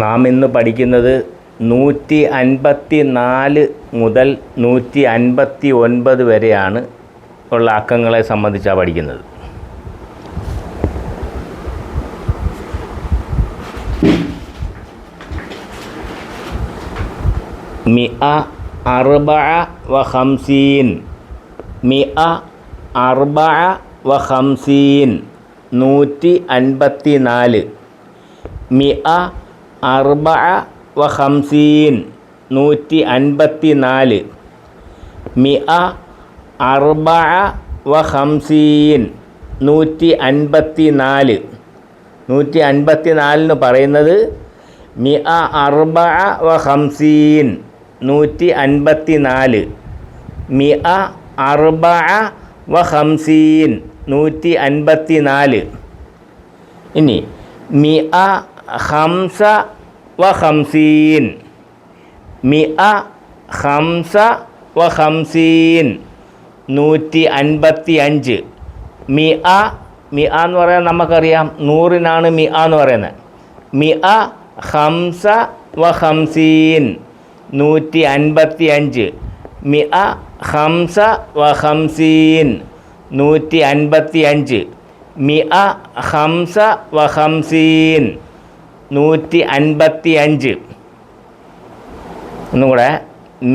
നാം ഇന്ന് പഠിക്കുന്നത് നൂറ്റി അൻപത്തി നാല് മുതൽ നൂറ്റി അൻപത്തി ഒൻപത് വരെയാണ് ഉള്ള അക്കങ്ങളെ സംബന്ധിച്ചാണ് പഠിക്കുന്നത്. മി അ അർബഅ വ ഹംസീൻ മി അ അർബഅ വ ഹംസീൻ നൂറ്റി അൻപത്തി നാല് മിഅ അർബഅ വ ഖംസീൻ നൂറ്റി അൻപത്തി നാല് മിഅ അർബഅ വ ഖംസീൻ നൂറ്റി അൻപത്തി നാല് നൂറ്റി അൻപത്തി നാലിന് പറയുന്നത് മിഅ അർബഅ വ ഖംസീൻ നൂറ്റി അൻപത്തി നാല് മിഅ അർബഅ വ ഖംസീൻ നൂറ്റി അൻപത്തി നാല് ഇനി മിഅ ഖംസ വ ഖംസീൻ മിഅ ഖംസ വ ഖംസീൻ നൂറ്റി അൻപത്തി അഞ്ച് മിഅ എന്ന് പറയുന്നത്. അഞ്ച് മിഅ ഖംസ വ ഖംസീൻ. നൂറ്റി അൻപത്തി അഞ്ച് നൂറ്റി അൻപത്തി അഞ്ച് ഒന്നും കൂടെ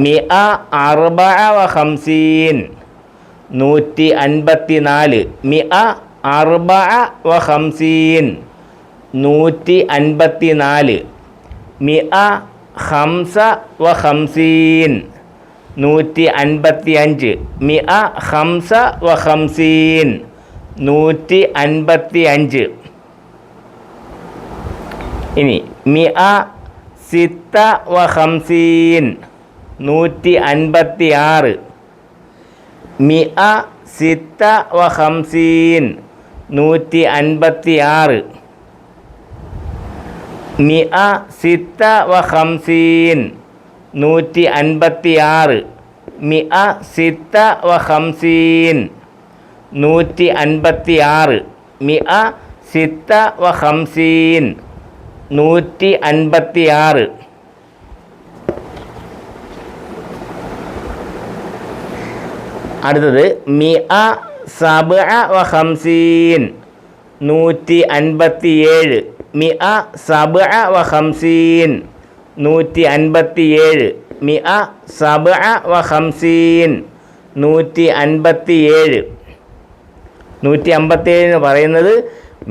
മിഅ അർബഅ വ ഖംസീൻ. നൂറ്റി അൻപത്തി നാല് മിഅ അർബഅ വ ഖംസീൻ. നൂറ്റി അൻപത്തി നാല് മിഅ ഖംസ വ ഖംസീൻ. നൂറ്റി അൻപത്തി അഞ്ച് മിഅ ഖംസ വ ഖംസീൻ. നൂറ്റി അൻപത്തി അഞ്ച് ഇനി മിഅ സിത്ത വ ഖംസീൻ നൂറ്റി അൻപത്തി ആറ് മിഅ സിത്ത വ ഖംസീൻ നൂറ്റി അൻപത്തി ആറ് മിഅ സിത്ത വ ഖംസീൻ നൂറ്റി അൻപത്തി ആറ് മിഅ സിത്ത വ ഖംസീൻ നൂറ്റി അൻപത്തി ആറ് മിഅ സിത്ത വ ഖംസീൻ നൂറ്റി അൻപത്തി ആറ് അടുത്തത് മിഅ സബ്അ വ ഖംസീൻ നൂറ്റി അൻപത്തി ഏഴ് മിഅ സബ വഹംസീൻ നൂറ്റി അൻപത്തി ഏഴ് മിഅ സബ വഹംസീൻ നൂറ്റി അൻപത്തി ഏഴ് നൂറ്റി അമ്പത്തി എന്ന് പറയുന്നത്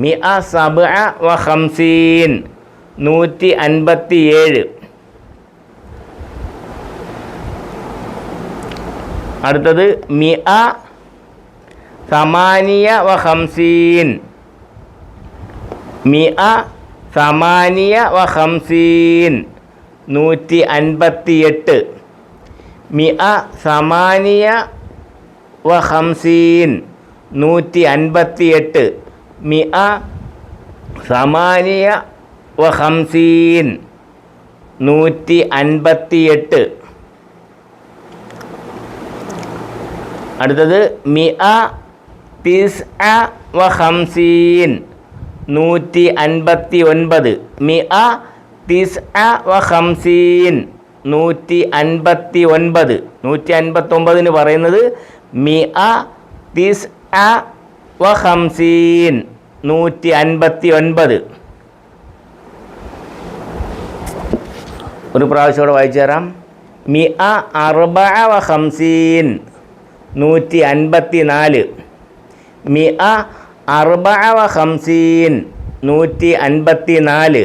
മിഅ സബ്അ വ ഖംസീൻ നൂറ്റി അൻപത്തി ഏഴ് അടുത്തത് മിഅ സമാനിയ വ ഖംസീൻ മിഅ സമാനിയ വ ഖംസീൻ നൂറ്റി അൻപത്തി എട്ട് മിഅ സമാനിയ വ ഖംസീൻ നൂറ്റി അൻപത്തി എട്ട് മിഅ സമാനിയ വ ഖംസീൻ നൂറ്റി അൻപത്തി എട്ട് അടുത്തത് മിഅ തിസ് അ വഹംസീൻ നൂറ്റി അൻപത്തി ഒൻപത് മിഅ തിസ് അ വഹംസീൻ നൂറ്റി അൻപത്തി ഒൻപത് നൂറ്റി അൻപത്തൊമ്പതിന് പറയുന്നത് മിഅ തിസ് അ വഹംസീൻ നൂറ്റി അൻപത്തി ഒൻപത് ഒരു പ്രാവശ്യം കൂടെ വായിച്ചു തരാം. മിഅ അർബഅ വ ഖംസീൻ. നൂറ്റി അൻപത്തി നാല് മിഅ അർബഅ വ ഖംസീൻ. നൂറ്റി അൻപത്തി നാല്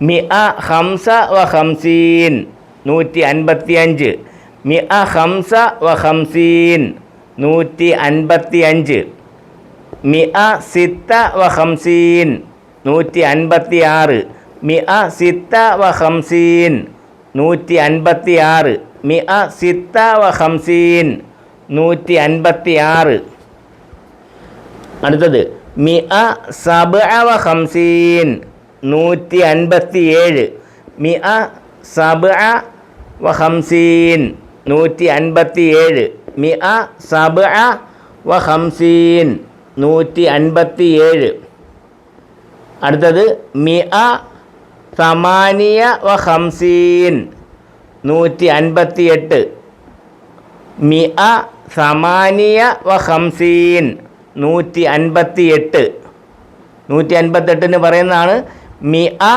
മിഅ ഹംസ വ ഹംസീൻ നൂറ്റി അൻപത്തി അഞ്ച് മിഅ ഹംസ വ ഹംസീൻ നൂറ്റി അൻപത്തി അഞ്ച് മിഅ സിത്ത വ ഹംസീൻ നൂറ്റി അൻപത്തി ആറ് മിഅ സിത്ത വ ഖംസീൻ നൂറ്റി അൻപത്തി ആറ് മിഅ സിത്ത വ ഖംസീൻ നൂറ്റി അൻപത്തി ആറ് അടുത്തത് മിഅ സബ്അ വ ഖംസീൻ നൂറ്റി അൻപത്തി ഏഴ് മിഅ സബ്അ വ ഖംസീൻ നൂറ്റി അൻപത്തി ഏഴ് മിഅ സബ്അ വ ഖംസീൻ നൂറ്റി അൻപത്തി ഏഴ് അടുത്തത് മിഅ സമാനിയ വ ഹംസീൻ നൂറ്റി അൻപത്തി എട്ട് മിഅ സമാനിയ വ ഹംസീൻ നൂറ്റി അൻപത്തി എട്ട് നൂറ്റി അൻപത്തെട്ടിന് പറയുന്നതാണ് മിഅ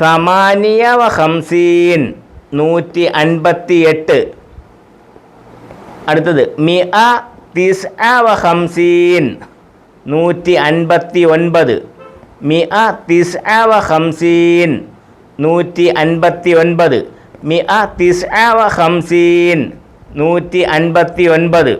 സമാനിയ വ ഹംസീൻ നൂറ്റി അൻപത്തി എട്ട് അടുത്തത് മിഅ തിസ് വ ഹംസീൻ നൂറ്റി അൻപത്തി ഒൻപത് മിഅ തിസ് വ ഹംസീൻ നൂറ്റി അൻപത്തി ഒൻപത് മിഅ തിസ് വ ഹംസീൻ നൂറ്റി അൻപത്തി ഒൻപത്